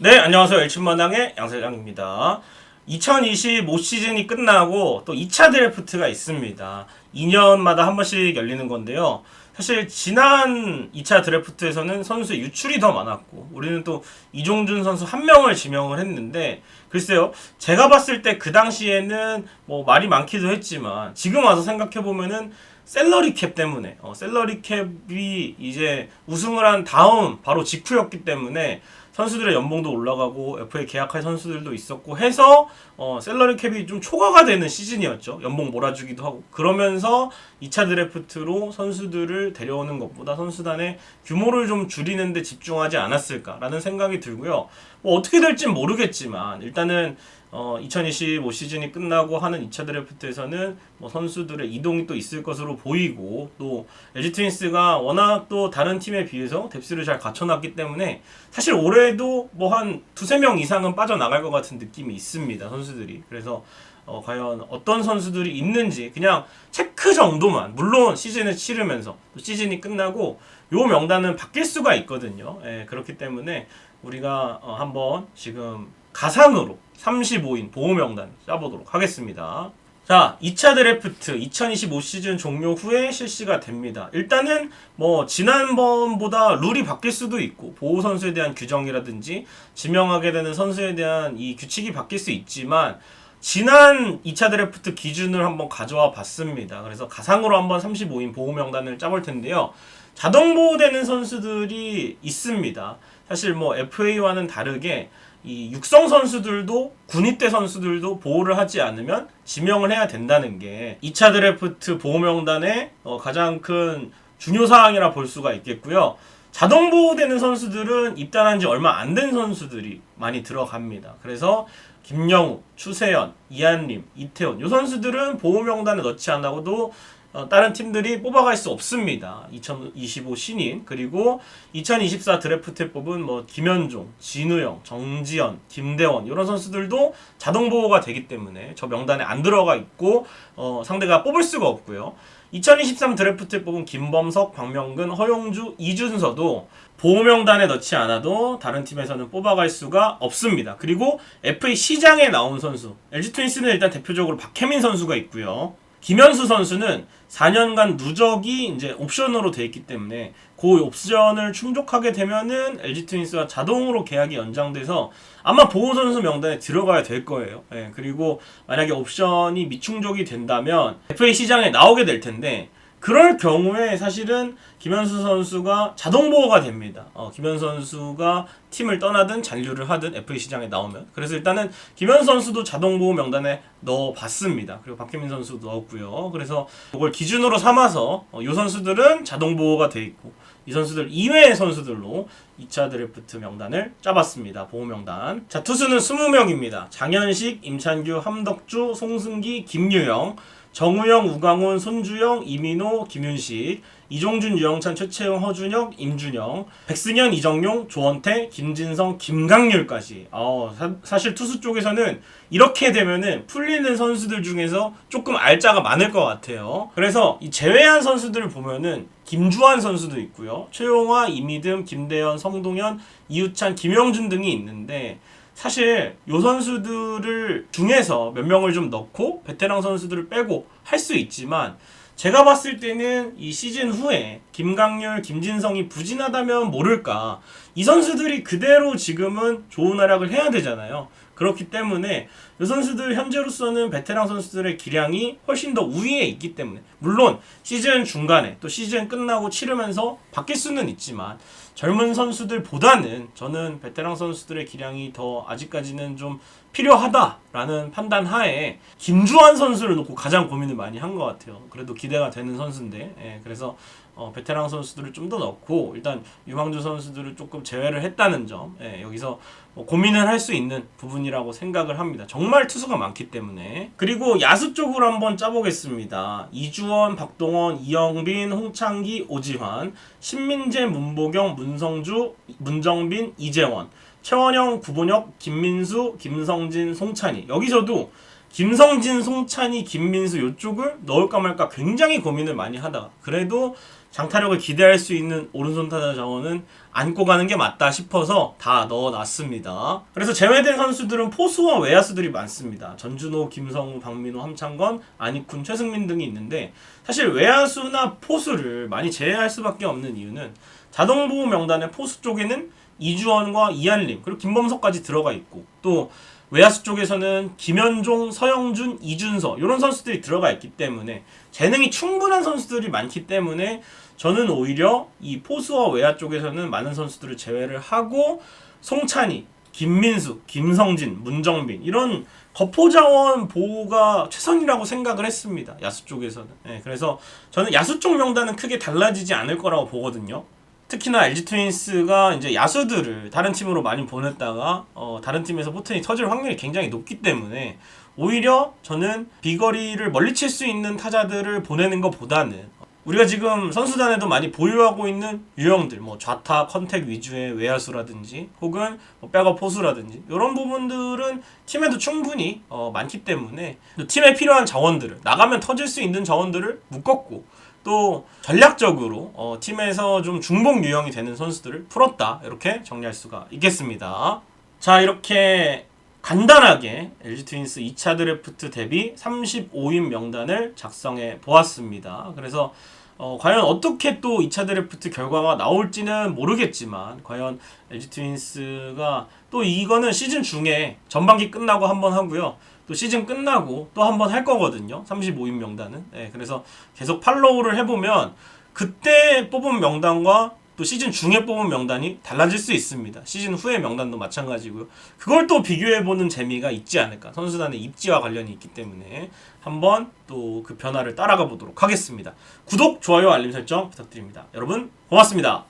네, 안녕하세요. 엘춘마당의 양세장입니다. 2025 시즌이 끝나고 또 2차 드래프트가 있습니다. 2년마다 한 번씩 열리는 건데요. 사실 지난 2차 드래프트에서는 선수의 유출이 더 많았고 우리는 또 이종준 선수 한 명을 지명을 했는데 글쎄요. 제가 봤을 때 그 당시에는 뭐 말이 많기도 했지만 지금 와서 생각해 보면은 셀러리 캡 때문에 어, 셀러리 캡이 이제 우승을 한 다음 바로 직후였기 때문에 선수들의 연봉도 올라가고 FA 계약할 선수들도 있었고 해서 어, 셀러리 캡이 좀 초과가 되는 시즌이었죠. 연봉 몰아주기도 하고 그러면서 2차 드래프트로 선수들을 데려오는 것보다 선수단의 규모를 좀 줄이는데 집중하지 않았을까라는 생각이 들고요. 뭐 어떻게 될진 모르겠지만 일단은 어, 2025 시즌이 끝나고 하는 2차 드래프트에서는 뭐 선수들의 이동이 또 있을 것으로 보이고 또 LG 트윈스가 워낙 또 다른 팀에 비해서 뎁스를 잘 갖춰놨기 때문에 사실 올해도 뭐 한 두세 명 이상은 빠져나갈 것 같은 느낌이 있습니다 선수들이. 그래서 어, 과연 어떤 선수들이 있는지 그냥 체크 정도만 물론 시즌을 치르면서 또 시즌이 끝나고 요 명단은 바뀔 수가 있거든요. 예, 그렇기 때문에 우리가 어, 한번 지금 가상으로 35인 보호 명단 짜보도록 하겠습니다. 자, 2차 드래프트 2025 시즌 종료 후에 실시가 됩니다. 일단은 뭐 지난번보다 룰이 바뀔 수도 있고 보호 선수에 대한 규정이라든지 지명하게 되는 선수에 대한 이 규칙이 바뀔 수 있지만 지난 2차 드래프트 기준을 한번 가져와 봤습니다. 그래서 가상으로 한번 35인 보호 명단을 짜볼 텐데요. 자동 보호되는 선수들이 있습니다. 사실 뭐 FA와는 다르게 이 육성 선수들도 군입대 선수들도 보호를 하지 않으면 지명을 해야 된다는 게 2차 드래프트 보호 명단의 어 가장 큰 중요 사항이라 볼 수가 있겠고요. 자동 보호되는 선수들은 입단한 지 얼마 안 된 선수들이 많이 들어갑니다. 그래서 김영우, 추세현, 이한림, 이태원 이 선수들은 보호 명단에 넣지 않아고도 어, 다른 팀들이 뽑아갈 수 없습니다. 2025 신인 그리고 2024 드래프트에 뽑은 뭐 김현종, 진우영, 정지현, 김대원 이런 선수들도 자동 보호가 되기 때문에 저 명단에 안 들어가 있고 어, 상대가 뽑을 수가 없고요. 2023 드래프트에 뽑은 김범석, 박명근, 허용주, 이준서도 보호 명단에 넣지 않아도 다른 팀에서는 뽑아갈 수가 없습니다. 그리고 FA 시장에 나온 선수 LG 트윈스는 일단 대표적으로 박혜민 선수가 있고요. 김현수 선수는 4년간 누적이 이제 옵션으로 돼 있기 때문에 그 옵션을 충족하게 되면은 LG 트윈스와 자동으로 계약이 연장돼서 아마 보호 선수 명단에 들어가야 될 거예요. 예, 그리고 만약에 옵션이 미충족이 된다면 FA 시장에 나오게 될 텐데 그럴 경우에 사실은 김현수 선수가 자동 보호가 됩니다. 어, 김현수 선수가 팀을 떠나든 잔류를 하든 FA 시장에 나오면 그래서 일단은 김현수 선수도 자동 보호 명단에 넣어 봤습니다. 그리고 박혜민 선수도 넣었고요. 그래서 이걸 기준으로 삼아서 어, 이 선수들은 자동 보호가 돼 있고 이 선수들 이외의 선수들로 2차 드래프트 명단을 짜봤습니다. 보호 명단. 자, 투수는 20명입니다. 장현식, 임찬규, 함덕주, 송승기, 김유영, 정우영, 우강훈, 손주영, 이민호, 김윤식, 이종준, 유영찬, 최채영, 허준혁, 임준영, 백승현, 이정용, 조원태, 김진성, 김강률까지. 어, 사, 실 투수 쪽에서는 이렇게 되면은 풀리는 선수들 중에서 조금 알짜가 많을 것 같아요. 그래서 이 제외한 선수들을 보면은 김주환 선수도 있고요. 최용화, 이미듬, 김대현, 성동현, 이우찬, 김영준 등이 있는데 사실 요 선수들을 중에서 몇 명을 좀 넣고 베테랑 선수들을 빼고 할 수 있지만 제가 봤을 때는 이 시즌 후에 김강률, 김진성이 부진하다면 모를까 이 선수들이 그대로 지금은 좋은 활약을 해야 되잖아요. 그렇기 때문에 이 선수들 현재로서는 베테랑 선수들의 기량이 훨씬 더 우위에 있기 때문에 물론 시즌 중간에 또 시즌 끝나고 치르면서 바뀔 수는 있지만 젊은 선수들보다는 저는 베테랑 선수들의 기량이 더 아직까지는 좀 필요하다라는 판단 하에 김주환 선수를 놓고 가장 고민을 많이 한 것 같아요. 그래도 기대가 되는 선수인데, 예, 그래서 어, 베테랑 선수들을 좀 더 넣고 일단 유망주 선수들을 조금 제외를 했다는 점, 예, 여기서 뭐 고민을 할 수 있는 부분이라고 생각을 합니다. 정말 투수가 많기 때문에 그리고 야수 쪽으로 한번 짜보겠습니다. 이주원, 박동원, 이영빈, 홍창기, 오지환, 신민재, 문보경, 문 성주, 문정빈, 이재원. 최원영, 구본혁, 김민수, 김성진, 송찬희. 여기서도 김성진, 송찬희, 김민수 이쪽을 넣을까 말까 굉장히 고민을 많이 하다가 그래도 장타력을 기대할 수 있는 오른손 타자 자원은 안고 가는 게 맞다 싶어서 다 넣어놨습니다. 그래서 제외된 선수들은 포수와 외야수들이 많습니다. 전준호, 김성우, 박민호, 함창건, 안익훈, 최승민 등이 있는데 사실 외야수나 포수를 많이 제외할 수밖에 없는 이유는 자동보호 명단의 포수 쪽에는 이주원과 이한림 그리고 김범석까지 들어가 있고 또 외야수 쪽에서는 김현종, 서영준, 이준서 이런 선수들이 들어가 있기 때문에 재능이 충분한 선수들이 많기 때문에 저는 오히려 이 포수와 외야 쪽에서는 많은 선수들을 제외를 하고 송찬희, 김민수, 김성진, 문정빈 이런 거포 자원 보호가 최선이라고 생각을 했습니다. 야수 쪽에서는. 예, 그래서 저는 야수 쪽 명단은 크게 달라지지 않을 거라고 보거든요. 특히나 LG 트윈스가 이제 야수들을 다른 팀으로 많이 보냈다가 어, 다른 팀에서 포텐이 터질 확률이 굉장히 높기 때문에 오히려 저는 비거리를 멀리 칠 수 있는 타자들을 보내는 것보다는 우리가 지금 선수단에도 많이 보유하고 있는 유형들, 뭐 좌타 컨택 위주의 외야수라든지 혹은 뭐 백업 포수라든지 이런 부분들은 팀에도 충분히 어, 많기 때문에 또 팀에 필요한 자원들을 나가면 터질 수 있는 자원들을 묶었고 또 전략적으로 어, 팀에서 좀 중복 유형이 되는 선수들을 풀었다 이렇게 정리할 수가 있겠습니다. 자 이렇게 간단하게 LG 트윈스 2차 드래프트 대비 35인 명단을 작성해 보았습니다. 그래서 어, 과연 어떻게 또 2차 드래프트 결과가 나올지는 모르겠지만 과연 LG 트윈스가 또 이거는 시즌 중에 전반기 끝나고 한번 하고요. 또 시즌 끝나고 또 한 번 할 거거든요. 35인 명단은. 네, 그래서 계속 팔로우를 해보면 그때 뽑은 명단과 또 시즌 중에 뽑은 명단이 달라질 수 있습니다. 시즌 후의 명단도 마찬가지고요. 그걸 또 비교해보는 재미가 있지 않을까. 선수단의 입지와 관련이 있기 때문에 한번 또 그 변화를 따라가 보도록 하겠습니다. 구독, 좋아요, 알림 설정 부탁드립니다. 여러분 고맙습니다.